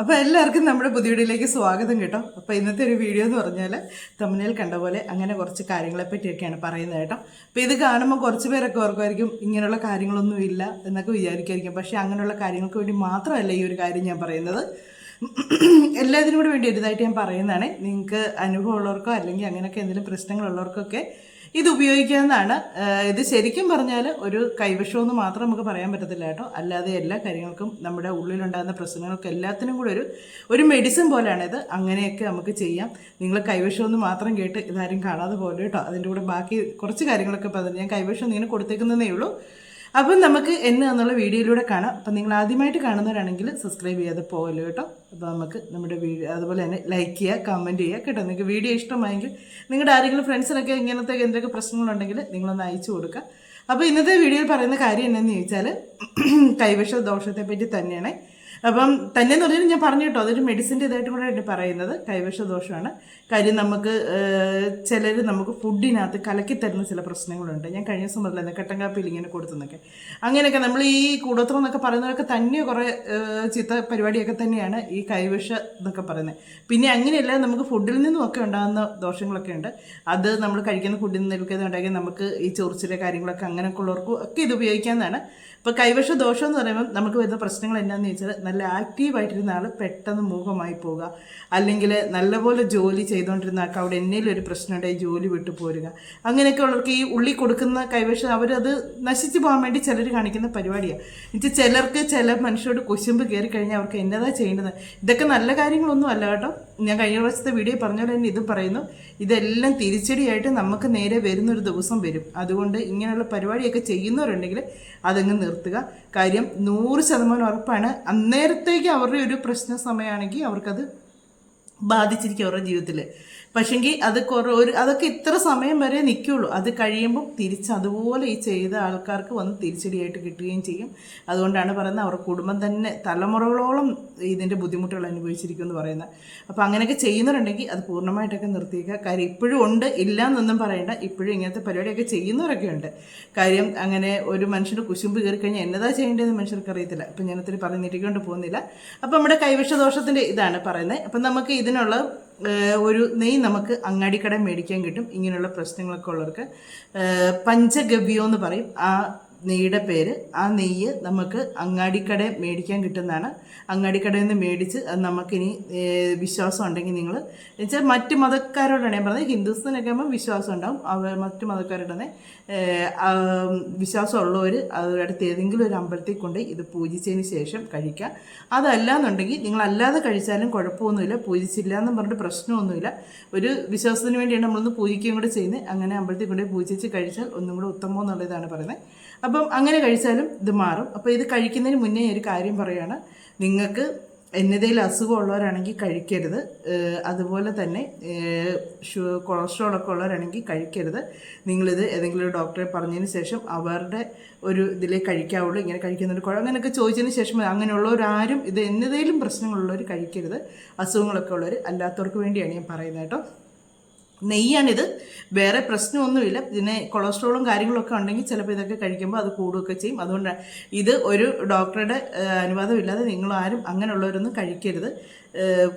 അപ്പോൾ എല്ലാവർക്കും നമ്മുടെ പുതിയടിയിലേക്ക് സ്വാഗതം കേട്ടോ. അപ്പോൾ ഇന്നത്തെ ഒരു വീഡിയോ എന്ന് പറഞ്ഞാൽ തമിഴിൽ കണ്ട പോലെ അങ്ങനെ കുറച്ച് കാര്യങ്ങളെ പറ്റിയൊക്കെയാണ് പറയുന്നത് കേട്ടോ. അപ്പോൾ ഇത് കാണുമ്പോൾ കുറച്ച് പേരൊക്കെ ഓർക്കുമായിരിക്കും ഇങ്ങനെയുള്ള കാര്യങ്ങളൊന്നും ഇല്ല എന്നൊക്കെ വിചാരിക്കുമായിരിക്കും. പക്ഷേ അങ്ങനെയുള്ള കാര്യങ്ങൾക്ക് വേണ്ടി മാത്രമല്ല ഈ ഒരു കാര്യം ഞാൻ പറയുന്നത്. എല്ലാത്തിനും കൂടി വേണ്ടി ഒരുതായിട്ട് ഞാൻ പറയുന്നതാണ്. നിങ്ങൾക്ക് അനുഭവമുള്ളവർക്കോ അല്ലെങ്കിൽ അങ്ങനെയൊക്കെ എന്തെങ്കിലും പ്രശ്നങ്ങളുള്ളവർക്കൊക്കെ ഇത് ഉപയോഗിക്കാവുന്നതാണ് ഇത് ശരിക്കും പറഞ്ഞാൽ ഒരു കൈവശമെന്ന് മാത്രം നമുക്ക് പറയാൻ പറ്റത്തില്ല കേട്ടോ. അല്ലാതെ എല്ലാ കാര്യങ്ങൾക്കും നമ്മുടെ ഉള്ളിലുണ്ടാകുന്ന പ്രശ്നങ്ങൾക്ക് എല്ലാത്തിനും കൂടെ ഒരു ഒരു മെഡിസിൻ പോലെയാണ് ഇത്. അങ്ങനെയൊക്കെ നമുക്ക് ചെയ്യാം. നിങ്ങൾ കൈവശമെന്ന് മാത്രം കേട്ട് ഇതാരും കാണാതെ പോലെ കേട്ടോ. അതിന്റെ കൂടെ ബാക്കി കുറച്ച് കാര്യങ്ങളൊക്കെ പറഞ്ഞു ഞാൻ കൈവശം ഇങ്ങനെ കൊടുത്തേക്കുന്നതേ ഉള്ളൂ. അപ്പം നമുക്ക് എന്ന് എന്നുള്ള വീഡിയോയിലൂടെ കാണാം. അപ്പം നിങ്ങൾ ആദ്യമായിട്ട് കാണുന്നവരാണെങ്കിൽ സബ്സ്ക്രൈബ് ചെയ്യാതെ പോകല്ലോ കേട്ടോ. അപ്പോൾ നമുക്ക് നമ്മുടെ വീഡിയോ അതുപോലെ തന്നെ ലൈക്ക് ചെയ്യുക കമന്റ് ചെയ്യുക കേട്ടോ. നിങ്ങൾക്ക് വീഡിയോ ഇഷ്ടമായെങ്കിൽ നിങ്ങളുടെ ആരെങ്കിലും ഫ്രണ്ട്സിനൊക്കെ ഇങ്ങനത്തെ എന്തൊക്കെ പ്രശ്നങ്ങളുണ്ടെങ്കിൽ നിങ്ങളൊന്ന് അയച്ചു കൊടുക്കുക. അപ്പോൾ ഇന്നത്തെ വീഡിയോയിൽ പറയുന്ന കാര്യം എന്താണെന്ന് ചോദിച്ചാൽ കൈവശ ദോഷത്തെപ്പറ്റി തന്നെയാണ്. അപ്പം തന്നെ എന്ന് പറഞ്ഞാൽ ഞാൻ പറഞ്ഞു കേട്ടോ അതൊരു മെഡിസിന്റെ ഇതായിട്ട് കൂടെ പറയുന്നത്. കൈവശ ദോഷമാണ് കാര്യം നമുക്ക് ചിലർ നമുക്ക് ഫുഡിനകത്ത് കലക്കി തരുന്ന ചില പ്രശ്നങ്ങളുണ്ട്. ഞാൻ കഴിഞ്ഞ ദിവസം പറഞ്ഞില്ല കട്ടൻ ഇങ്ങനെ കൊടുത്തെന്നൊക്കെ. അങ്ങനെയൊക്കെ നമ്മൾ ഈ കൂടോത്രം എന്നൊക്കെ പറയുന്നതൊക്കെ തന്നെ കുറേ ചിത്ത പരിപാടിയൊക്കെ തന്നെയാണ് ഈ കൈവശ എന്നൊക്കെ പറയുന്നത്. പിന്നെ അങ്ങനെയല്ല നമുക്ക് ഫുഡിൽ നിന്നും ഒക്കെ ഉണ്ടാകുന്ന ദോഷങ്ങളൊക്കെ ഉണ്ട്. അത് നമ്മൾ കഴിക്കുന്ന ഫുഡിൽ നിന്നൊക്കെ ഉണ്ടെങ്കിൽ നമുക്ക് ഈ ചൊറിച്ചിലെ കാര്യങ്ങളൊക്കെ അങ്ങനെയൊക്കെ ഉള്ളവർക്കും ഒക്കെ ഇത് ഉപയോഗിക്കാവുന്നതാണ്. ഇപ്പോൾ കൈവശ ദോഷം എന്ന് പറയുമ്പോൾ നമുക്ക് വരുന്ന പ്രശ്നങ്ങൾ എന്താണെന്ന് വെച്ചാൽ നല്ല ആക്റ്റീവായിട്ടിരുന്ന ആൾ പെട്ടെന്ന് മൂകമായി പോവുക. അല്ലെങ്കിൽ നല്ലപോലെ ജോലി ചെയ്തുകൊണ്ടിരുന്ന ആൾക്ക് അവിടെ എന്തെങ്കിലും ഒരു പ്രശ്നം ഉണ്ടെങ്കിൽ ജോലി വിട്ടു പോരുക. അങ്ങനെയൊക്കെ ഉള്ളവർക്ക് ഈ ഉള്ളി കൊടുക്കുന്ന കൈവശം അവരത് നശിച്ചു പോകാൻ വേണ്ടി ചിലർ കാണിക്കുന്ന പരിപാടിയാണ് എന്നുവെച്ചാൽ ചിലർക്ക് ചില മനുഷ്യരോട് കുശുമ്പ് കയറി കഴിഞ്ഞാൽ അവർക്ക് എന്നതാ ചെയ്യേണ്ടത്? ഇതൊക്കെ നല്ല കാര്യങ്ങളൊന്നും അല്ല കേട്ടോ. ഞാൻ കഴിഞ്ഞ പ്രാവശ്യത്തെ വീഡിയോ പറഞ്ഞ പോലെ തന്നെ ഇതും പറയുന്നു. ഇതെല്ലാം തിരിച്ചടിയായിട്ട് നമുക്ക് നേരെ വരുന്നൊരു ദിവസം വരും. അതുകൊണ്ട് ഇങ്ങനെയുള്ള പരിപാടിയൊക്കെ ചെയ്യുന്നവരുണ്ടെങ്കിൽ അതങ്ങ് നിർത്തുക. കാര്യം നൂറ് ശതമാനം ഉറപ്പാണ് അന്നേരത്തേക്ക് അവരുടെ ഒരു പ്രശ്ന സമയമാണെങ്കിൽ അവർക്കത് ബാധിച്ചിരിക്കും അവരുടെ ജീവിതത്തിൽ പക്ഷെങ്കിൽ അത് കുറേ ഒരു അതൊക്കെ ഇത്ര സമയം വരെ നിൽക്കുള്ളൂ അത് കഴിയുമ്പോൾ തിരിച്ച് അതുപോലെ ഈ ചെയ്ത ആൾക്കാർക്ക് വന്ന് തിരിച്ചടിയായിട്ട് കിട്ടുകയും ചെയ്യും. അതുകൊണ്ടാണ് പറയുന്നത് അവരുടെ കുടുംബം തന്നെ തലമുറകളോളം ഇതിന്റെ ബുദ്ധിമുട്ടുകൾ അനുഭവിച്ചിരിക്കും എന്ന് പറയുന്നത്. അപ്പോൾ അങ്ങനെയൊക്കെ ചെയ്യുന്നവരുണ്ടെങ്കിൽ അത് പൂർണമായിട്ടൊക്കെ നിർത്തിയേക്കുക. കാര്യം ഇപ്പോഴും ഉണ്ട് ഇല്ല എന്നൊന്നും പറയണ്ട. ഇപ്പോഴും ഇങ്ങനത്തെ പരിപാടിയൊക്കെ ചെയ്യുന്നവരൊക്കെ ഉണ്ട്. കാര്യം അങ്ങനെ ഒരു മനുഷ്യന്റെ കുശുമ്പ് കയറി കഴിഞ്ഞാൽ എന്നതാ ചെയ്യേണ്ടതെന്ന് മനുഷ്യർക്ക് അറിയത്തില്ല. അപ്പം ഞാനത്തിരി പറഞ്ഞ് നീട്ടിക്കൊണ്ട് പോകുന്നില്ല. അപ്പം നമ്മുടെ കൈവശ ദോഷത്തിന്റെ ഇതാണ് പറയുന്നത്. അപ്പം നമുക്ക് ഇതിനുള്ള ഒരു നെയ് നമുക്ക് അങ്ങാടിക്കട മേടിക്കാൻ കിട്ടും. ഇങ്ങനെയുള്ള പ്രശ്നങ്ങളൊക്കെ ഉള്ളവർക്ക്. പഞ്ചഗവ്യോ എന്ന് പറയും. ആ നെയ്യുടെ പേര് ആ നെയ്യ് നമുക്ക് അങ്ങാടിക്കട മേടിക്കാൻ കിട്ടുന്നതാണ്. അങ്ങാടിക്കടയിൽ നിന്ന് മേടിച്ച് അത് നമുക്കിനി വിശ്വാസം ഉണ്ടെങ്കിൽ നിങ്ങൾ എന്നുവെച്ചാൽ മറ്റ് മതക്കാരോടാണ് ഞാൻ പറഞ്ഞത്. ഹിന്ദുസ്ഥാനൊക്കെ ആകുമ്പോൾ വിശ്വാസം ഉണ്ടാവും അവർ മറ്റ് മതക്കാരുടെ വിശ്വാസമുള്ളവർ അവരടുത്ത് ഏതെങ്കിലും ഒരു അമ്പലത്തിൽ കൊണ്ട് ഇത് പൂജിച്ചതിന് ശേഷം കഴിക്കാം അതല്ല എന്നുണ്ടെങ്കിൽ നിങ്ങൾ അല്ലാതെ കഴിച്ചാലും കുഴപ്പമൊന്നുമില്ല പൂജിച്ചില്ല എന്നും പറഞ്ഞിട്ട് പ്രശ്നമൊന്നുമില്ല. ഒരു വിശ്വാസത്തിന് വേണ്ടിയാണ് നമ്മളൊന്ന് പൂജിക്കുകയും കൂടെ ചെയ്യുന്നത്. അങ്ങനെ അമ്പലത്തിൽ കൊണ്ട് പൂജിച്ച് കഴിച്ചാൽ ഒന്നും കൂടെ ഉത്തമം എന്നുള്ളതാണ് പറയുന്നത്. അപ്പം അങ്ങനെ കഴിച്ചാലും ഇത് മാറും. അപ്പോൾ ഇത് കഴിക്കുന്നതിന് മുന്നേ ഒരു കാര്യം പറയുകയാണ് നിങ്ങൾക്ക് എന്നതേലും അസുഖമുള്ളവരാണെങ്കിൽ കഴിക്കരുത്. അതുപോലെ തന്നെ കൊളസ്ട്രോൾ ഒക്കെ ഉള്ളവരാണെങ്കിൽ കഴിക്കരുത്. നിങ്ങളിത് ഏതെങ്കിലും ഡോക്ടറെ പറഞ്ഞതിന് ശേഷം അവരുടെ ഒരു ഇതിലേ കഴിക്കാവുള്ളൂ. ഇങ്ങനെ കഴിക്കുന്നൊരു കുഴപ്പം. അങ്ങനെയൊക്കെ ചോദിച്ചതിന് ശേഷം അങ്ങനെയുള്ളവരാരും ഇത് എന്നതേലും പ്രശ്നങ്ങളുള്ളവർ കഴിക്കരുത്. അസുഖങ്ങളൊക്കെ ഉള്ളവർ അല്ലാത്തവർക്ക് വേണ്ടിയാണ് ഞാൻ പറയുന്നത് കേട്ടോ. നെയ്യാണിത്. വേറെ പ്രശ്നമൊന്നുമില്ല. പിന്നെ കൊളസ്ട്രോളും കാര്യങ്ങളൊക്കെ ഉണ്ടെങ്കിൽ ചിലപ്പോൾ ഇതൊക്കെ കഴിക്കുമ്പോൾ അത് കൂടുകയൊക്കെ ചെയ്യും. അതുകൊണ്ട് ഇത് ഒരു ഡോക്ടറുടെ അനുവാദമില്ലാതെ നിങ്ങളാരും അങ്ങനെയുള്ളവരൊന്നും കഴിക്കരുത്.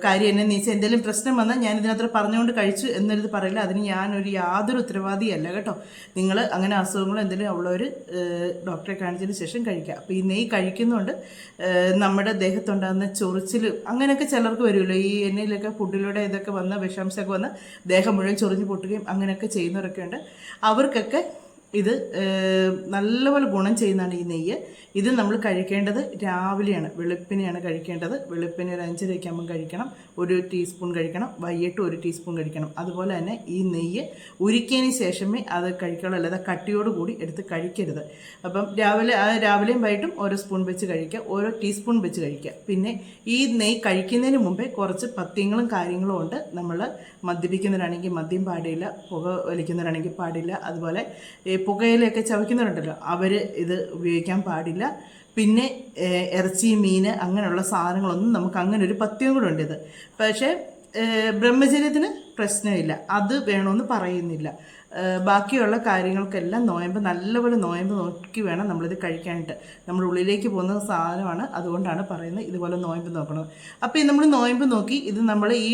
കാര്യം എന്നെ നീച്ച എന്തെങ്കിലും പ്രശ്നം വന്നാൽ ഞാൻ ഇതിനകത്ത് പറഞ്ഞുകൊണ്ട് കഴിച്ചു എന്നൊരിത് പറയില്ല. അതിന് ഞാനൊരു യാതൊരു ഉത്തരവാദിയല്ല കേട്ടോ. നിങ്ങൾ അങ്ങനെ അസുഖങ്ങളോ എന്തെങ്കിലും ഉള്ളവർ ഡോക്ടറെ കാണിച്ചതിന് ശേഷം കഴിക്കുക അപ്പോൾ ഈ നെയ് കഴിക്കുന്നതുകൊണ്ട് നമ്മുടെ ദേഹത്തുണ്ടാകുന്ന ചൊറിച്ചിൽ അങ്ങനെയൊക്കെ ചിലർക്ക് വരുമല്ലോ. ഈ എണ്ണയിലൊക്കെ ഫുഡിലൂടെ ഇതൊക്കെ വന്ന വിഷാംശമൊക്കെ വന്ന് ദേഹം മുഴുവൻ ചൊറിഞ്ഞ് പൊട്ടുകയും അങ്ങനെയൊക്കെ ചെയ്യുന്നവരൊക്കെ ഉണ്ട്. അവർക്കൊക്കെ ഇത് നല്ലപോലെ ഗുണം ചെയ്യുന്നതാണ് ഈ നെയ്യ്. ഇത് നമ്മൾ കഴിക്കേണ്ടത് രാവിലെയാണ്. വെളുപ്പിനെയാണ് കഴിക്കേണ്ടത്. വെളുപ്പിന് ഒരു അഞ്ചരയ്ക്ക് കഴിക്കണം. ഒരു ടീസ്പൂൺ കഴിക്കണം. വൈകിട്ട് ഒരു ടീസ്പൂൺ കഴിക്കണം. അതുപോലെ തന്നെ ഈ നെയ്യ് ഉരുക്കിയതിന് ശേഷമേ അത് കഴിക്കാവുള്ളൂ. അല്ലാതെ കട്ടിയോട് കൂടി എടുത്ത് കഴിക്കരുത്. അപ്പം രാവിലെ രാവിലെയും വൈകിട്ടും ഓരോ സ്പൂൺ വെച്ച് കഴിക്കുക. ഓരോ ടീസ്പൂൺ വെച്ച് കഴിക്കുക. പിന്നെ ഈ നെയ്യ് കഴിക്കുന്നതിന് മുമ്പേ കുറച്ച് പത്യങ്ങളും കാര്യങ്ങളും ഉണ്ട്. നമ്മൾ മദ്യപിക്കുന്നവരാണെങ്കിൽ മദ്യം പാടില്ല. പുക വലിക്കുന്നവരാണെങ്കിൽ പാടില്ല. അതുപോലെ പുകയിലൊക്കെ ചവയ്ക്കുന്നവരുണ്ടല്ലോ അവർ ഇത് ഉപയോഗിക്കാൻ പാടില്ല. പിന്നെ ഇറച്ചി മീൻ അങ്ങനെയുള്ള സാധനങ്ങളൊന്നും നമുക്ക് അങ്ങനെ ഒരു പത്യം കൂടെ ഉണ്ട് ഇത്. പക്ഷേ ബ്രഹ്മചര്യത്തിന് പ്രശ്നമില്ല. അത് വേണമെന്ന് പറയുന്നില്ല. ബാക്കിയുള്ള കാര്യങ്ങൾക്കെല്ലാം നോയമ്പ് നല്ലപോലെ നോയമ്പ് നോക്കി വേണം നമ്മളിത് കഴിക്കാനായിട്ട്. നമ്മുടെ ഉള്ളിലേക്ക് പോകുന്ന സാധനമാണ് അതുകൊണ്ടാണ് പറയുന്നത് ഇതുപോലെ നോയമ്പ് നോക്കണം അപ്പോൾ ഈ നമ്മൾ നോയമ്പ് നോക്കി ഇത് നമ്മൾ ഈ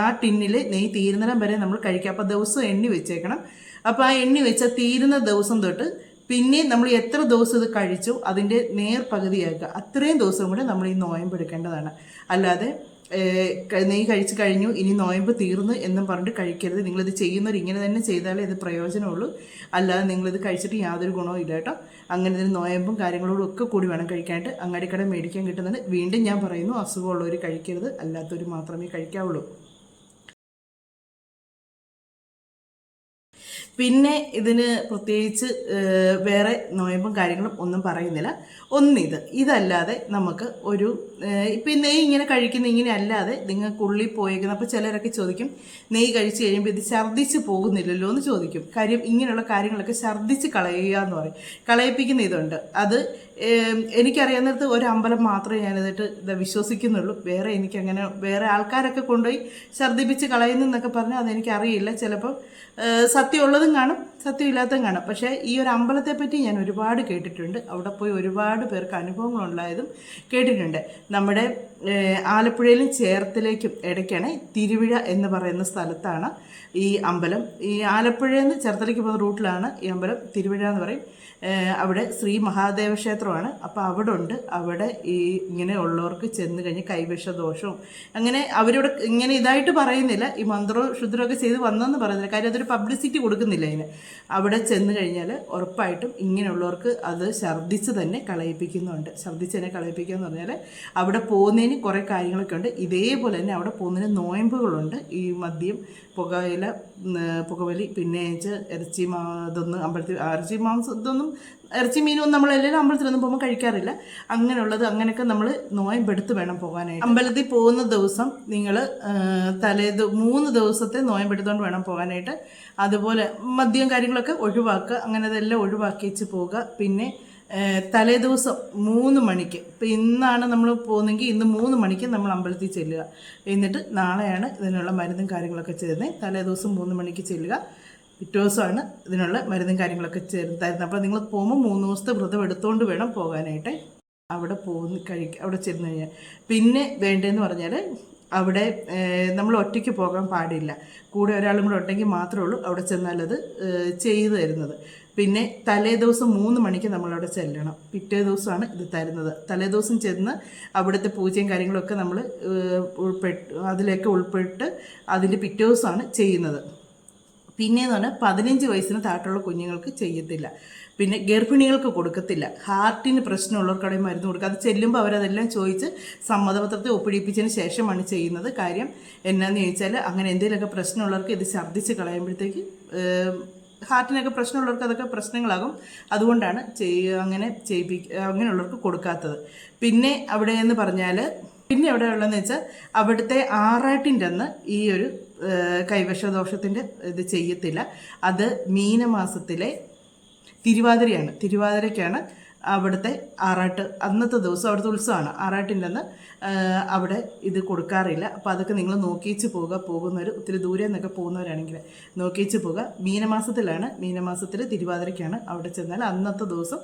ആ ടിന്നിൽ നെയ്യ് തീരുന്നിടം വരെ നമ്മൾ കഴിക്കുക അപ്പോൾ ദിവസം എണ്ണി വെച്ചേക്കണം. അപ്പോൾ ആ എണ്ണി വെച്ച തീരുന്ന ദിവസം തൊട്ട് പിന്നെ നമ്മൾ എത്ര ദിവസം ഇത് കഴിച്ചു അതിന്റെ നേർ പകുതിയാക്കുക അത്രയും ദിവസം കൂടെ നമ്മൾ ഈ നോയമ്പ് എടുക്കേണ്ടതാണ്. അല്ലാതെ നെയ്യ് കഴിച്ച് കഴിഞ്ഞു ഇനി നോയമ്പ് തീർന്നു എന്നും പറഞ്ഞിട്ട് കഴിക്കരുത്. നിങ്ങളിത് ചെയ്യുന്നവർ ഇങ്ങനെ തന്നെ ചെയ്താലേ ഇത് പ്രയോജനമുള്ളൂ. അല്ലാതെ നിങ്ങളിത് കഴിച്ചിട്ട് യാതൊരു ഗുണവും ഇല്ല കേട്ടോ. അങ്ങനെ ഇതിന് നോയമ്പും കാര്യങ്ങളോടും ഒക്കെ കൂടി വേണം കഴിക്കാനായിട്ട്. അങ്ങാടിക്കട മേടിക്കാൻ കിട്ടുന്നുണ്ട് വീണ്ടും ഞാൻ പറയുന്നു അസുഖമുള്ളവർ കഴിക്കരുത്. അല്ലാത്തവർ മാത്രമേ കഴിക്കാവുള്ളൂ. പിന്നെ ഇതിന് പ്രത്യേകിച്ച് വേറെ നോയമ്പും കാര്യങ്ങളും ഒന്നും പറയുന്നില്ല. ഒന്നിത് ഇതല്ലാതെ നമുക്ക് ഒരു ഇപ്പം നെയ്യ് ഇങ്ങനെ കഴിക്കുന്ന ഇങ്ങനെ അല്ലാതെ നിങ്ങൾക്ക് ഉള്ളിൽ പോയേക്കുന്ന അപ്പോൾ ചിലരൊക്കെ ചോദിക്കും നെയ്യ് കഴിച്ച് കഴിയുമ്പോൾ ഇത് ഛർദ്ദിച്ച് പോകുന്നില്ലല്ലോ? എന്ന് ചോദിക്കും. കാര്യം ഇങ്ങനെയുള്ള കാര്യങ്ങളൊക്കെ ഛർദ്ദിച്ച് കളയുക എന്ന് പറയും. കളയിപ്പിക്കുന്ന ഇതുണ്ട്. അത് എനിക്കറിയാവുന്നിടത്ത് ഒരു അമ്പലം മാത്രമേ ഞാനിതിട്ട് ഇത് വിശ്വസിക്കുന്നുള്ളൂ. വേറെ എനിക്കങ്ങനെ വേറെ ആൾക്കാരൊക്കെ കൊണ്ടുപോയി ഛർദ്ദിപ്പിച്ച് കളയുന്നു എന്നൊക്കെ പറഞ്ഞാൽ അതെനിക്കറിയില്ല. ചിലപ്പം സത്യമുള്ളതും കാണും സത്യമില്ലാത്തതും കാണും. പക്ഷേ ഈ ഒരു അമ്പലത്തെ പറ്റി ഞാൻ ഒരുപാട് കേട്ടിട്ടുണ്ട്. അവിടെ പോയി ഒരുപാട് പേർക്ക് അനുഭവങ്ങളുണ്ടായതും കേട്ടിട്ടുണ്ട്. നമ്മുടെ ആലപ്പുഴയിലും ചേർത്തലേക്കും ഇടയ്ക്കാണ് തിരുവിഴ എന്ന് പറയുന്ന സ്ഥലത്താണ് ഈ അമ്പലം. ഈ ആലപ്പുഴയിൽ നിന്ന് ചേർത്തലേക്ക് പോകുന്ന റൂട്ടിലാണ് ഈ അമ്പലം. തിരുവിഴ എന്ന് പറയും. അവിടെ ശ്രീ മഹാദേവ ക്ഷേത്രമാണ് അപ്പോൾ അവിടെ ഉണ്ട് അവിടെ ഈ ഇങ്ങനെ ഉള്ളവർക്ക് ചെന്ന് കഴിഞ്ഞ് കൈവിഷ ദോഷവും അങ്ങനെ അവരിവിടെ ഇങ്ങനെ ഇതായിട്ട് പറയുന്നില്ല. ഈ മന്ത്രവും ശുദ്രമൊക്കെ ചെയ്ത് വന്നെന്ന് പറയുന്നില്ല. കാര്യം അതൊരു പബ്ലിസിറ്റി കൊടുക്കുന്നില്ല അതിന്. അവിടെ ചെന്ന് കഴിഞ്ഞാൽ ഉറപ്പായിട്ടും ഇങ്ങനെയുള്ളവർക്ക് അത് ഛർദ്ദിച്ച് തന്നെ കളയിപ്പിക്കുന്നുണ്ട്. ഛർദ്ദിച്ച് തന്നെ കളയിപ്പിക്കുക എന്ന് പറഞ്ഞാൽ അവിടെ പോകുന്നതിന് കുറേ കാര്യങ്ങളൊക്കെ ഉണ്ട്. ഇതേപോലെ തന്നെ അവിടെ പോകുന്നതിന് നോയമ്പുകളുണ്ട്. ഈ മദ്യം പുകയില പുകവലി പിന്നെ ഇറച്ചി ഇതൊന്നും അമ്പലത്തിൽ ഇറച്ചി മാംസം ഇതൊന്നും ഇറച്ചി മീനൊന്നും നമ്മൾ എല്ലാവരും അമ്പലത്തിലൊന്നും പോകുമ്പോൾ കഴിക്കാറില്ല. അങ്ങനെയുള്ളത് അങ്ങനെയൊക്കെ നമ്മൾ നോയമ്പെടുത്ത് വേണം പോകാനായിട്ട്. അമ്പലത്തിൽ പോകുന്ന ദിവസം നിങ്ങൾ തലേ മൂന്ന് ദിവസത്തെ നോയമ്പെടുത്തുകൊണ്ട് വേണം പോകാനായിട്ട്. അതുപോലെ മദ്യം കാര്യങ്ങളൊക്കെ ഒഴിവാക്കുക അങ്ങനെ അതെല്ലാം ഒഴിവാക്കി വെച്ച് പോവുക. പിന്നെ ഏഹ് തലേ ദിവസം മൂന്ന് മണിക്ക്. ഇപ്പം ഇന്നാണ് നമ്മൾ പോകുന്നതെങ്കിൽ ഇന്ന് മൂന്ന് മണിക്ക് നമ്മൾ അമ്പലത്തിൽ ചെല്ലുക. എന്നിട്ട് നാളെയാണ് ഇതിനുള്ള മരുന്നും കാര്യങ്ങളൊക്കെ ചേരുന്നത് തലേ ദിവസം മൂന്ന് മണിക്ക് ചെല്ലുക. പിറ്റേ ദിവസമാണ് ഇതിനുള്ള മരുന്നും കാര്യങ്ങളൊക്കെ ചേർത്തായിരുന്നു അപ്പോൾ നിങ്ങൾ പോകുമ്പോൾ മൂന്ന് ദിവസത്തെ വ്രതം എടുത്തുകൊണ്ട് വേണം പോകാനായിട്ട്. അവിടെ പോകുന്ന കഴിക്കുക അവിടെ ചെന്ന് കഴിഞ്ഞാൽ പിന്നെ വേണ്ടതെന്ന് പറഞ്ഞാൽ അവിടെ നമ്മൾ ഒറ്റയ്ക്ക് പോകാൻ പാടില്ല. കൂടെ ഒരാളും കൂടെ ഉണ്ടെങ്കിൽ മാത്രമേ ഉള്ളൂ അവിടെ ചെന്നാലത് ചെയ്തു തരുന്നത്. പിന്നെ തലേ ദിവസം മൂന്ന് മണിക്ക് നമ്മളവിടെ ചെല്ലണം. പിറ്റേ ദിവസമാണ് ഇത് തരുന്നത്. തലേ ദിവസം ചെന്ന് അവിടുത്തെ പൂജയും കാര്യങ്ങളൊക്കെ നമ്മൾ ഉൾപ്പെട്ട് അതിലേക്ക് ഉൾപ്പെട്ട് അതിന്റെ പിറ്റേ ദിവസമാണ് ചെയ്യുന്നത്. പിന്നെയെന്ന് പറഞ്ഞാൽ പതിനഞ്ച് വയസ്സിന് താട്ടുള്ള കുഞ്ഞുങ്ങൾക്ക് ചെയ്യത്തില്ല. പിന്നെ ഗർഭിണികൾക്ക് കൊടുക്കത്തില്ല. ഹാർട്ടിന് പ്രശ്നമുള്ളവർക്ക് മരുന്ന് കൊടുക്കുക അത് ചെല്ലുമ്പോൾ അവരതെല്ലാം ചോദിച്ച് സമ്മതപത്രത്തെ ഒപ്പിടിപ്പിച്ചതിന് ശേഷമാണ് ചെയ്യുന്നത് കാര്യം. എന്നാന്ന് ചോദിച്ചാൽ അങ്ങനെ എന്തെങ്കിലുമൊക്കെ പ്രശ്നമുള്ളവർക്ക് ഇത് ഛർദ്ദിച്ച് കളയുമ്പോഴത്തേക്ക് ഹാർട്ടിനൊക്കെ പ്രശ്നമുള്ളവർക്ക് അതൊക്കെ പ്രശ്നങ്ങളാകും. അതുകൊണ്ടാണ് ചെയ്യ അങ്ങനെ ചെയ്യിപ്പി അങ്ങനെയുള്ളവർക്ക് കൊടുക്കാത്തത്. പിന്നെ അവിടെ എന്ന് പറഞ്ഞാൽ പിന്നെ അവിടെ ഉള്ളതെന്ന് വെച്ചാൽ അവിടുത്തെ ആറാട്ടിന്റെ അന്ന് ഈ ഒരു കൈവശദോഷത്തിന്റെ ഇത് ചെയ്യത്തില്ല. അത് മീനമാസത്തിലെ തിരുവാതിരയാണ്. തിരുവാതിരയ്ക്കാണ് അവിടുത്തെ ആറാട്ട് അന്നത്തെ ദിവസം അവിടുത്തെ ഉത്സവമാണ് ആറാട്ടിന്റെ അന്ന് അവിടെ ഇത് കൊടുക്കാറില്ല. അപ്പോൾ അതൊക്കെ നിങ്ങൾ നോക്കിയിച്ച് പോവുക. പോകുന്നവർ ഒത്തിരി ദൂരെ നിന്നൊക്കെ പോകുന്നവരാണെങ്കിൽ നോക്കിയിച്ച് പോവുക. മീനമാസത്തിലാണ്. മീനമാസത്തിൽ തിരുവാതിരയ്ക്കാണ് അവിടെ ചെന്നാൽ അന്നത്തെ ദിവസം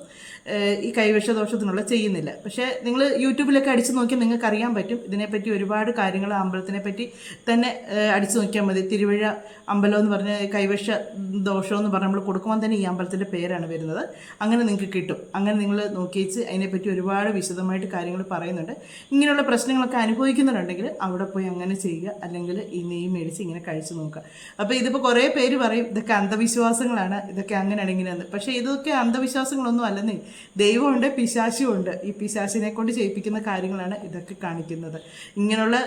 ഈ കൈവശദോഷത്തിനുള്ള ചെയ്യുന്നില്ല. പക്ഷേ നിങ്ങൾ യൂട്യൂബിലൊക്കെ അടിച്ചു നോക്കി നിങ്ങൾക്ക് അറിയാൻ പറ്റും. ഇതിനെപ്പറ്റി ഒരുപാട് കാര്യങ്ങൾ അമ്പലത്തിനെ പറ്റി തന്നെ അടിച്ചു നോക്കിയാൽ മതി. തിരുവഴ അമ്പലം എന്ന് പറഞ്ഞ കൈവശ ദോഷം എന്ന് പറഞ്ഞ് നമ്മൾ കൊടുക്കുമ്പോൾ തന്നെ ഈ അമ്പലത്തിന്റെ പേരാണ് വരുന്നത്. അങ്ങനെ നിങ്ങൾക്ക് കിട്ടും. അങ്ങനെ നിങ്ങൾ നോക്കിയിച്ച് അതിനെപ്പറ്റി ഒരുപാട് വിശദമായിട്ട് കാര്യങ്ങൾ പറയുന്നുണ്ട്. ഇങ്ങനെയുള്ള പ്രശ്നങ്ങളൊക്കെ അനുഭവിക്കുന്നുണ്ടെങ്കിൽ അവിടെ പോയി അങ്ങനെ ചെയ്യുക. അല്ലെങ്കിൽ ഈ നെയ്യ് മേടിച്ച് ഇങ്ങനെ കഴിച്ചു നോക്കുക. അപ്പോൾ ഇതിപ്പോൾ കുറേ പേര് പറയും ഇതൊക്കെ അന്ധവിശ്വാസങ്ങളാണ്. ഇതൊക്കെ അങ്ങനെ ഇങ്ങനെയാണ് പക്ഷേ ഇതൊക്കെ അന്ധവിശ്വാസങ്ങളൊന്നും അല്ലെന്നേ. ദൈവമുണ്ട് പിശാശുമുണ്ട് ഈ പിശാശിനെ കൊണ്ട് ചെയ്യിപ്പിക്കുന്ന കാര്യങ്ങളാണ് ഇതൊക്കെ കാണിക്കുന്നത്. ഇങ്ങനെയുള്ള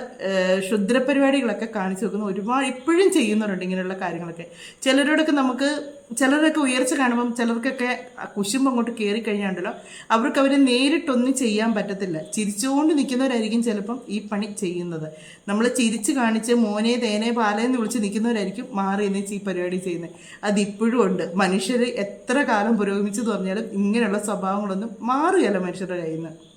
ക്ഷുദ്രപരിപാടികളൊക്കെ കാണിച്ചു വെക്കുന്ന ഒരുപാട് ഇപ്പോഴും ചെയ്യുന്നുണ്ട് ഇങ്ങനെയുള്ള കാര്യങ്ങളൊക്കെ. ചിലരോടൊക്കെ നമുക്ക് ചിലരൊക്കെ ഉയർച്ച കാണുമ്പം ചിലർക്കൊക്കെ കുശുമ്പ് അങ്ങോട്ട് കയറി കഴിഞ്ഞാണ്ടല്ലോ അവർക്ക് അവരെ നേരിട്ടൊന്നും ചെയ്യാൻ പറ്റത്തില്ല. ചിരിച്ചുകൊണ്ട് നിൽക്കുന്നവരായിരിക്കും ചിലപ്പം ഈ പണി ചെയ്യുന്നത്. നമ്മൾ ചിരിച്ച് കാണിച്ച് മോനെ തേനെ പാലേന്ന് വിളിച്ച് നിൽക്കുന്നവരായിരിക്കും മാറി എന്ന് ഈ പരിപാടി ചെയ്യുന്നത്. അതിപ്പോഴും ഉണ്ട്. മനുഷ്യർ എത്ര കാലം പുരോഗമിച്ചു പറഞ്ഞാലും ഇങ്ങനെയുള്ള സ്വഭാവങ്ങളൊന്നും മാറുകയല്ല മനുഷ്യരുടെ കയ്യിൽ നിന്ന്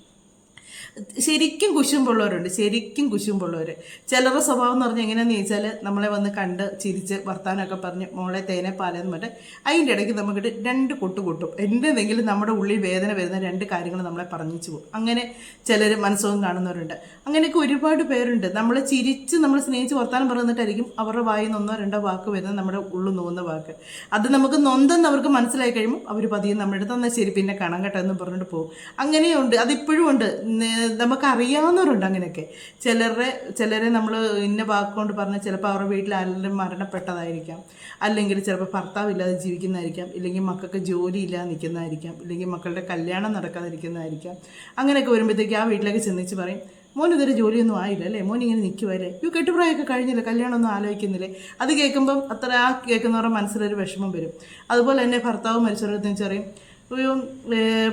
ശരിക്കും കുശുമ്പുള്ളവരുണ്ട് ശരിക്കും കുശുമ്പുള്ളവർ ചിലരുടെ സ്വഭാവം എന്ന് പറഞ്ഞാൽ എങ്ങനെയാണെന്ന് ചോദിച്ചാൽ നമ്മളെ വന്ന് കണ്ട് ചിരിച്ച് വർത്താനമൊക്കെ പറഞ്ഞ് മോളെ തേനെ പാലെന്ന് പറഞ്ഞിട്ട് അതിന്റെ ഇടയ്ക്ക് നമുക്കിട്ട് രണ്ട് കൊട്ട് കൊട്ടും. എന്തെങ്കിലും നമ്മുടെ ഉള്ളിൽ വേദന വരുന്ന രണ്ട് കാര്യങ്ങൾ നമ്മളെ പറഞ്ഞിച്ചു പോകും. അങ്ങനെ ചിലർ മനസ്സുഖം കാണുന്നവരുണ്ട്. അങ്ങനെയൊക്കെ ഒരുപാട് പേരുണ്ട്. നമ്മളെ ചിരിച്ച് നമ്മൾ സ്നേഹിച്ച് വർത്താനം പറഞ്ഞിട്ടായിരിക്കും അവരുടെ വായിൽ നിന്നോ രണ്ടോ വാക്ക് വരുന്നത് നമ്മുടെ ഉള്ളു നോന്ന വാക്ക്. അത് നമുക്ക് നൊന്തെന്ന് അവർക്ക് മനസ്സിലായി കഴിയുമ്പോൾ അവർ പതിയെ നമ്മുടെ അടുത്ത് എന്നാൽ ശരി പിന്നെ കാണാൻ കേട്ടോ എന്ന് പറഞ്ഞിട്ട് പോകും. അങ്ങനെയുണ്ട്. അതിപ്പോഴും ഉണ്ട്. ന- നമുക്ക് അറിയാവുന്നവരുണ്ട് അങ്ങനെയൊക്കെ. ചിലരുടെ ചിലരെ നമ്മൾ ഇന്ന വാക്കുകൊണ്ട് പറഞ്ഞാൽ ചിലപ്പോൾ അവരുടെ വീട്ടിൽ ആരെങ്കിലും മരണപ്പെട്ടതായിരിക്കാം. അല്ലെങ്കിൽ ചിലപ്പോൾ ഭർത്താവില്ലാതെ ജീവിക്കുന്നതായിരിക്കാം. ഇല്ലെങ്കിൽ മക്കൾക്ക് ജോലി ഇല്ലാതെ നിൽക്കുന്നതായിരിക്കാം. ഇല്ലെങ്കിൽ മക്കളുടെ കല്യാണം നടക്കാതിരിക്കുന്നതായിരിക്കാം. അങ്ങനെയൊക്കെ വരുമ്പോഴത്തേക്ക് ആ വീട്ടിലേക്ക് ചിന്തിച്ച് പറയും മോൻ ഇതൊരു ജോലിയൊന്നും ആയില്ല അല്ലേ? മോൻ ഇങ്ങനെ നിൽക്കുവല്ലേ യു കെട്ടുപ്രായമൊക്കെ കഴിഞ്ഞില്ല? കല്യാണമൊന്നും ആലോചിക്കുന്നില്ലേ? അത് കേൾക്കുമ്പം അത്ര ആ കേൾക്കുന്നവരുടെ മനസ്സിലൊരു വിഷമം വരും. അതുപോലെ തന്നെ ഭർത്താവ് മരിച്ചവരുടെ ചെറിയും അയ്യോ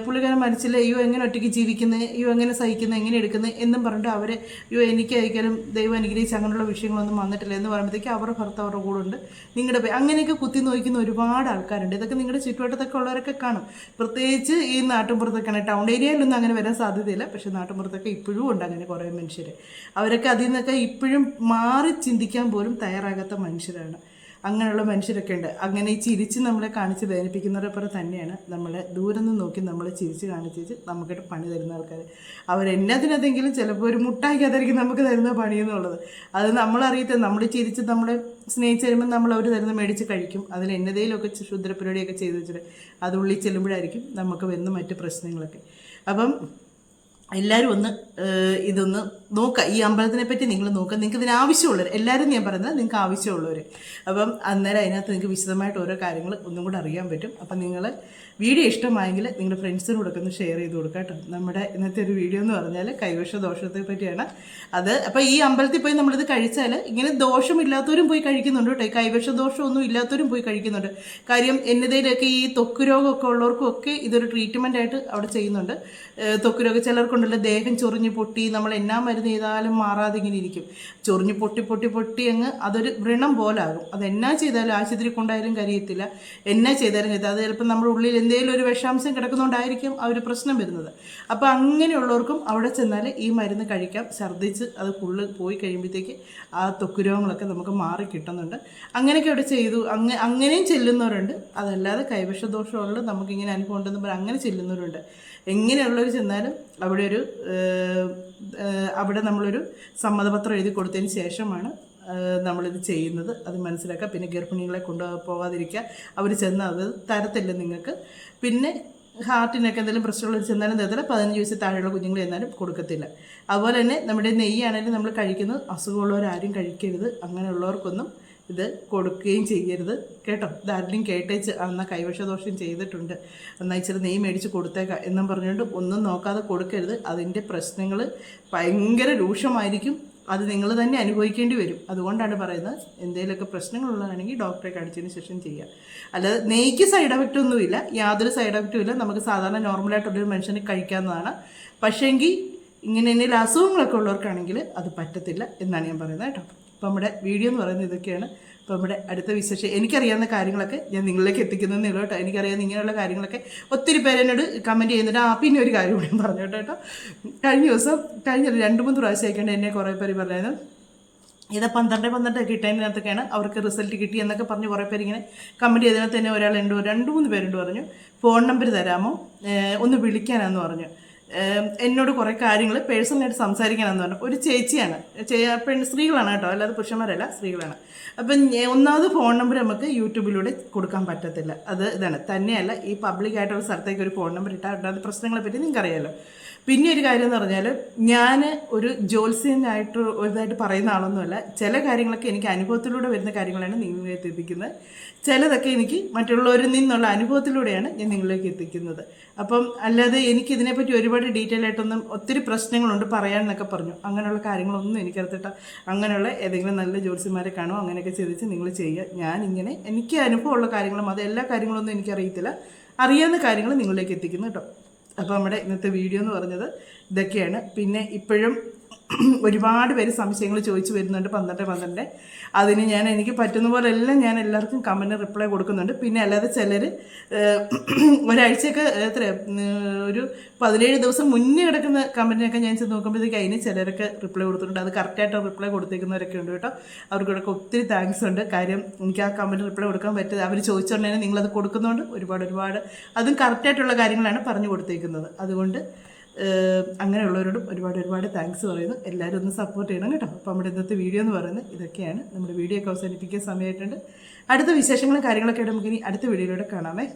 പുള്ളിക്കാരൻ മരിച്ചില്ല അയ്യോ എങ്ങനെ ഒറ്റയ്ക്ക് ജീവിക്കുന്നത് അയ്യോ എങ്ങനെ സഹിക്കുന്നത് എങ്ങനെ എടുക്കുന്നത് എന്നും പറഞ്ഞിട്ട് അവരെ അയ്യോ എനിക്ക് അയക്കാനും ദൈവം അനുഗ്രഹിച്ച് അങ്ങനെയുള്ള വിഷയങ്ങളൊന്നും വന്നിട്ടില്ല. എന്ന് പറയുമ്പോഴത്തേക്ക് അവരുടെ ഭർത്താവ് അവരുടെ കൂടെ ഉണ്ട്. നിങ്ങളുടെ അങ്ങനെയൊക്കെ കുത്തി നോക്കുന്ന ഒരുപാട് ആൾക്കാരുണ്ട്. ഇതൊക്കെ നിങ്ങളുടെ ചുറ്റുവട്ടത്തൊക്കെ ഉള്ളവരൊക്കെ കാണും. പ്രത്യേകിച്ച് ഈ നാട്ടിൻപുറത്തൊക്കെയാണ്. ടൗൺ ഏരിയയിലൊന്നും അങ്ങനെ വരാൻ സാധ്യതയില്ല. പക്ഷേ നാട്ടിൻപുറത്തൊക്കെ ഇപ്പോഴും ഉണ്ട് അങ്ങനെ കുറേ മനുഷ്യർ അവരൊക്കെ അതിൽ നിന്നൊക്കെ ഇപ്പോഴും മാറി ചിന്തിക്കാൻ പോലും തയ്യാറാകാത്ത മനുഷ്യരാണ്. അങ്ങനെയുള്ള മനുഷ്യരൊക്കെ ഉണ്ട്. അങ്ങനെ ചിരിച്ച് നമ്മളെ കാണിച്ച് വേദനിപ്പിക്കുന്നവരെ പോലെ തന്നെയാണ് നമ്മളെ ദൂരെ നിന്ന് നോക്കി നമ്മളെ ചിരിച്ച് കാണിച്ച് നമുക്കിട്ട് പണി തരുന്ന ആൾക്കാർ അവരെന്നതിനതെങ്കിലും ചിലപ്പോൾ ഒരു മുട്ടായിക്കാതായിരിക്കും നമുക്ക് തരുന്ന പണി എന്നുള്ളത് അത് നമ്മളറിയത്തെ നമ്മൾ ചിരിച്ച് നമ്മളെ സ്നേഹിച്ച് വരുമ്പോൾ നമ്മൾ അവർ തരുന്ന മേടിച്ച് കഴിക്കും. അതിൽ എന്നതേലൊക്കെ ശുദ്രപരിപാടിയൊക്കെ ചെയ്ത് വെച്ചിട്ട് അത് ഉള്ളിൽ ചെല്ലുമ്പോഴായിരിക്കും നമുക്ക് വരുന്ന മറ്റ് പ്രശ്നങ്ങളൊക്കെ. അപ്പം എല്ലാവരും ഒന്ന് ഇതൊന്ന് നോക്കുക ഈ അമ്പലത്തിനെ പറ്റി നിങ്ങൾ നോക്കുക നിങ്ങൾക്ക് ഇതിന് ആവശ്യമുള്ളവർ എല്ലാവരും ഞാൻ പറയുന്നത് നിങ്ങൾക്ക് ആവശ്യമുള്ളവർ അപ്പം അന്നേരം അതിനകത്ത് നിങ്ങൾക്ക് വിശദമായിട്ട് ഓരോ കാര്യങ്ങൾ ഒന്നും കൂടെ അറിയാൻ പറ്റും. അപ്പം നിങ്ങൾ വീഡിയോ ഇഷ്ടമായെങ്കിൽ നിങ്ങളുടെ ഫ്രണ്ട്സിനോടൊക്കെ ഒന്ന് ഷെയർ ചെയ്ത് കൊടുക്കുക കേട്ടോ. നമ്മുടെ ഇന്നത്തെ ഒരു വീഡിയോ എന്ന് പറഞ്ഞാൽ കൈവശ ദോഷത്തെ പറ്റിയാണ് അത്. അപ്പോൾ ഈ അമ്പലത്തിൽ പോയി നമ്മളിത് കഴിച്ചാൽ ഇങ്ങനെ ദോഷമില്ലാത്തവരും പോയി കഴിക്കുന്നുണ്ട് കേട്ടോ. ഈ കൈവശ ദോഷമൊന്നും ഇല്ലാത്തവരും പോയി കഴിക്കുന്നുണ്ട്. കാര്യം എന്നതിലൊക്കെ ഈ ത്വക്ക് രോഗമൊക്കെ ഉള്ളവർക്കും ഒക്കെ ഇതൊരു ട്രീറ്റ്മെന്റ് ആയിട്ട് അവിടെ ചെയ്യുന്നുണ്ട്. തൊക്ക് രോഗം ചിലർക്കുണ്ടല്ലോ ദേഹം ചൊറിഞ്ഞ് പൊട്ടി നമ്മൾ എന്നാ ചെയ്താലും മാറാതെ ഇങ്ങനെ ഇരിക്കും. ചൊറിഞ്ഞ് പൊട്ടി പൊട്ടി പൊട്ടി അങ്ങ് അതൊരു വ്രണം പോലാകും. അത് എന്നാ ചെയ്താലും ആശുപത്രി കൊണ്ടായാലും കരിയത്തില്ല. എന്നാ ചെയ്താലും കരിയത്തില്ല. അത് ചിലപ്പോൾ നമ്മുടെ ഉള്ളിൽ എന്തെങ്കിലും ഒരു വിഷാംശം കിടക്കുന്നതുകൊണ്ടായിരിക്കും ആ ഒരു പ്രശ്നം വരുന്നത്. അപ്പോൾ അങ്ങനെയുള്ളവർക്കും അവിടെ ചെന്നാൽ ഈ മരുന്ന് കഴിക്കാം. ഛർദ്ദിച്ച് അത് ഫുള്ള് പോയി കഴിയുമ്പോഴത്തേക്ക് ആ ത്വക്ക് രോഗങ്ങളൊക്കെ നമുക്ക് മാറി കിട്ടുന്നുണ്ട്. അങ്ങനെയൊക്കെ അവിടെ ചെയ്തു. അങ്ങ് അങ്ങനെയും ചെല്ലുന്നവരുണ്ട്. അതല്ലാതെ കൈവശ ദോഷമുള്ള നമുക്കിങ്ങനെ അനുഭവം ഉണ്ടെന്ന് പറഞ്ഞാൽ അങ്ങനെ ചെല്ലുന്നവരുണ്ട്. എങ്ങനെയുള്ളവർ ചെന്നാലും അവിടെ ഒരു അവിടെ നമ്മളൊരു സമ്മതപത്രം എഴുതി കൊടുത്തതിന് ശേഷമാണ് നമ്മളിത് ചെയ്യുന്നത്. അത് മനസ്സിലാക്കുക. പിന്നെ ഗർഭിണികളെ കൊണ്ടു പോകാതിരിക്കുക അവർ ചെന്ന് അത് തരത്തില്ല നിങ്ങൾക്ക്. പിന്നെ ഹാർട്ടിനൊക്കെ എന്തെങ്കിലും പ്രശ്നമുള്ളവർ ചെന്നാലും തരത്തില്ല. പതിനഞ്ച് വയസ്സിൽ താഴെയുള്ള കുഞ്ഞുങ്ങൾ എന്നാലും കൊടുക്കത്തില്ല. അതുപോലെ തന്നെ നമ്മുടെ നെയ്യാണെങ്കിലും നമ്മൾ കഴിക്കുന്നത് അസുഖമുള്ളവരാരും കഴിക്കരുത്. അങ്ങനെയുള്ളവർക്കൊന്നും ഇത് കൊടുക്കുകയും ചെയ്യരുത്. കേട്ടോ? ഇതാരെങ്കിലും കേട്ടേച്ച് എന്നാൽ കൈവശദോഷം ചെയ്തിട്ടുണ്ട്. എന്നാൽ ഇച്ചിരി നെയ് മേടിച്ച് കൊടുത്തേക്കാം എന്നും പറഞ്ഞുകൊണ്ട് ഒന്നും നോക്കാതെ കൊടുക്കരുത്. അതിന്റെ പ്രശ്നങ്ങൾ ഭയങ്കര രൂക്ഷമായിരിക്കും. അത് നിങ്ങൾ തന്നെ അനുഭവിക്കേണ്ടി വരും. അതുകൊണ്ടാണ് പറയുന്നത് എന്തെങ്കിലുമൊക്കെ പ്രശ്നങ്ങളുള്ളതാണെങ്കിൽ ഡോക്ടറെ കാണിച്ചതിന് ശേഷം ചെയ്യുക അല്ലാതെ നെയ്ക്ക് സൈഡ് എഫക്റ്റ് ഒന്നുമില്ല. യാതൊരു സൈഡ് എഫക്റ്റും ഇല്ല. നമുക്ക് സാധാരണ നോർമലായിട്ടുള്ളൊരു മനുഷ്യന് കഴിക്കാവുന്നതാണ്. പക്ഷേങ്കിൽ ഇങ്ങനെ എന്തെങ്കിലും അസുഖങ്ങളൊക്കെ ഉള്ളവർക്കാണെങ്കിൽ അത് പറ്റത്തില്ല എന്നാണ് ഞാൻ പറയുന്നത് കേട്ടോ. അപ്പോൾ നമ്മുടെ വീഡിയോ എന്ന് പറയുന്നത് ഇതൊക്കെയാണ്. അപ്പോൾ നമ്മുടെ അടുത്ത വിശേഷം. എനിക്കറിയാവുന്ന കാര്യങ്ങളൊക്കെ ഞാൻ നിങ്ങളിലേക്ക് എത്തിക്കുന്നതെന്നേ ഉള്ളൂ കേട്ടോ. എനിക്കറിയാവുന്ന ഇങ്ങനെയുള്ള കാര്യങ്ങളൊക്കെ ഒത്തിരി പേര് എന്നോട് കമന്റ് ചെയ്യുന്നുണ്ട്. ആ പിന്നെ ഒരു കാര്യം കൂടി പറഞ്ഞു കേട്ടോ. കഴിഞ്ഞ ദിവസം കഴിഞ്ഞ രണ്ട് മൂന്ന് പ്രാവശ്യം ആയിക്കൊണ്ട് എന്നെ കുറേ പേര് പറഞ്ഞത്. ഇത് പന്ത്രണ്ട് പന്ത്രണ്ട് കിട്ടുന്നതിനകത്തൊക്കെയാണ് അവർക്ക് റിസൾട്ട് കിട്ടി എന്നൊക്കെ പറഞ്ഞ് കുറേ പേര് ഇങ്ങനെ കമന്റ് ചെയ്തതിനകത്ത് തന്നെ ഒരാൾ രണ്ട് രണ്ട് മൂന്ന് പേരുണ്ട് പറഞ്ഞു. ഫോൺ നമ്പർ തരാമോ? ഒന്ന് വിളിക്കാനാന്ന് പറഞ്ഞു. എന്നോട് കുറേ കാര്യങ്ങൾ പേഴ്സണലായിട്ട് സംസാരിക്കണമെന്ന് പറഞ്ഞു. ഒരു ചേച്ചിയാണ്. പെൺ സ്ത്രീകളാണ് കേട്ടോ. അല്ലാതെ പുരുഷന്മാരല്ല സ്ത്രീകളാണ്. അപ്പം ഒന്നാമത് ഫോൺ നമ്പർ നമുക്ക് യൂട്യൂബിലൂടെ കൊടുക്കാൻ പറ്റത്തില്ല. അത് ഇതാണ്. തന്നെയല്ല ഈ പബ്ലിക്കായിട്ടുള്ള സ്ഥലത്തേക്ക് ഒരു ഫോൺ നമ്പർ ഇട്ടാൽ പ്രശ്നങ്ങളെ പറ്റി നിങ്ങൾക്കറിയാലോ. പിന്നെ ഒരു കാര്യം എന്ന് പറഞ്ഞാൽ ഞാൻ ഒരു ജോത്സ്യനായിട്ട് ഒരുതായിട്ട് പറയുന്ന ആളൊന്നുമല്ല. ചില കാര്യങ്ങളൊക്കെ എനിക്ക് അനുഭവത്തിലൂടെ വരുന്ന കാര്യങ്ങളാണ് നിങ്ങളിലേക്ക് എത്തിക്കുന്നത്. ചിലതൊക്കെ എനിക്ക് മറ്റുള്ളവരിൽ നിന്നുള്ള അനുഭവത്തിലൂടെയാണ് ഞാൻ നിങ്ങളിലേക്ക് എത്തിക്കുന്നത്. അപ്പം അല്ലാതെ എനിക്ക് ഇതിനെപ്പറ്റി ഒരുപാട് ഡീറ്റെയിൽ ആയിട്ടൊന്നും ഒത്തിരി പ്രശ്നങ്ങളുണ്ട് പറയാമെന്നൊക്കെ പറഞ്ഞു. അങ്ങനെയുള്ള കാര്യങ്ങളൊന്നും എനിക്കറിയത്തിട്ട അങ്ങനെയുള്ള ഏതെങ്കിലും നല്ല ജ്യോത്സ്യന്മാരെ കാണുമോ? അങ്ങനെയൊക്കെ ചിന്തിച്ച് നിങ്ങൾ ചെയ്യുക. ഇങ്ങനെ എനിക്ക് അനുഭവമുള്ള കാര്യങ്ങളും അത് എല്ലാ കാര്യങ്ങളൊന്നും എനിക്കറിയത്തില്ല. അറിയാവുന്ന കാര്യങ്ങൾ നിങ്ങളിലേക്ക് എത്തിക്കുന്നു കേട്ടോ. അപ്പോൾ നമ്മുടെ ഇന്നത്തെ വീഡിയോ എന്ന് പറഞ്ഞത് ഇതൊക്കെയാണ്. പിന്നെ ഇപ്പോഴും ഒരുപാട് പേര് സംശയങ്ങൾ ചോദിച്ചു വരുന്നുണ്ട് പന്ത്രണ്ട് പന്ത്രണ്ട്. അതിന് ഞാൻ എനിക്ക് പറ്റുന്ന പോലെ എല്ലാം ഞാൻ എല്ലാവർക്കും കമന്റ് റിപ്ലൈ കൊടുക്കുന്നുണ്ട്. പിന്നെ അല്ലാതെ ചിലർ ഒരാഴ്ചയൊക്കെ എത്ര ഒരു പതിനേഴ് ദിവസം മുന്നേ കിടക്കുന്ന കമന്റിനൊക്കെ ഞാൻ ചെന്ന് നോക്കുമ്പോഴത്തേക്ക് അതിന് ചിലരൊക്കെ റിപ്ലൈ കൊടുത്തിട്ടുണ്ട്. അത് കറക്റ്റായിട്ട് റിപ്ലൈ കൊടുത്തേക്കുന്നവരൊക്കെ ഉണ്ട് കേട്ടോ. അവർക്കൊക്കെ ഒത്തിരി താങ്ക്സ് ഉണ്ട്. കാര്യം എനിക്ക് ആ കമന്റ് റിപ്ലൈ കൊടുക്കാൻ പറ്റുന്നത് അവർ ചോദിച്ചുകൊണ്ട് തന്നെ നിങ്ങളത് കൊടുക്കുന്നതുകൊണ്ട് ഒരുപാട് ഒരുപാട് അതും കറക്റ്റായിട്ടുള്ള കാര്യങ്ങളാണ് പറഞ്ഞു കൊടുത്തേക്കുന്നത്. അതുകൊണ്ട് അങ്ങനെയുള്ളവരോടും ഒരുപാട് ഒരുപാട് താങ്ക്സ് പറയുന്നു. എല്ലാവരും ഒന്ന് സപ്പോർട്ട് ചെയ്യണം കേട്ടോ. അപ്പോൾ നമ്മുടെ ഇന്നത്തെ വീഡിയോ എന്ന് പറയുന്നത് ഇതൊക്കെയാണ്. നമ്മുടെ വീഡിയോ ഒക്കെ അവസാനിപ്പിക്കാൻ സമയമായിട്ടുണ്ട്. അടുത്ത വിശേഷങ്ങളും കാര്യങ്ങളൊക്കെ ആയിട്ട് നമുക്കിനി അടുത്ത വീഡിയോയിലൂടെ കാണാമേ.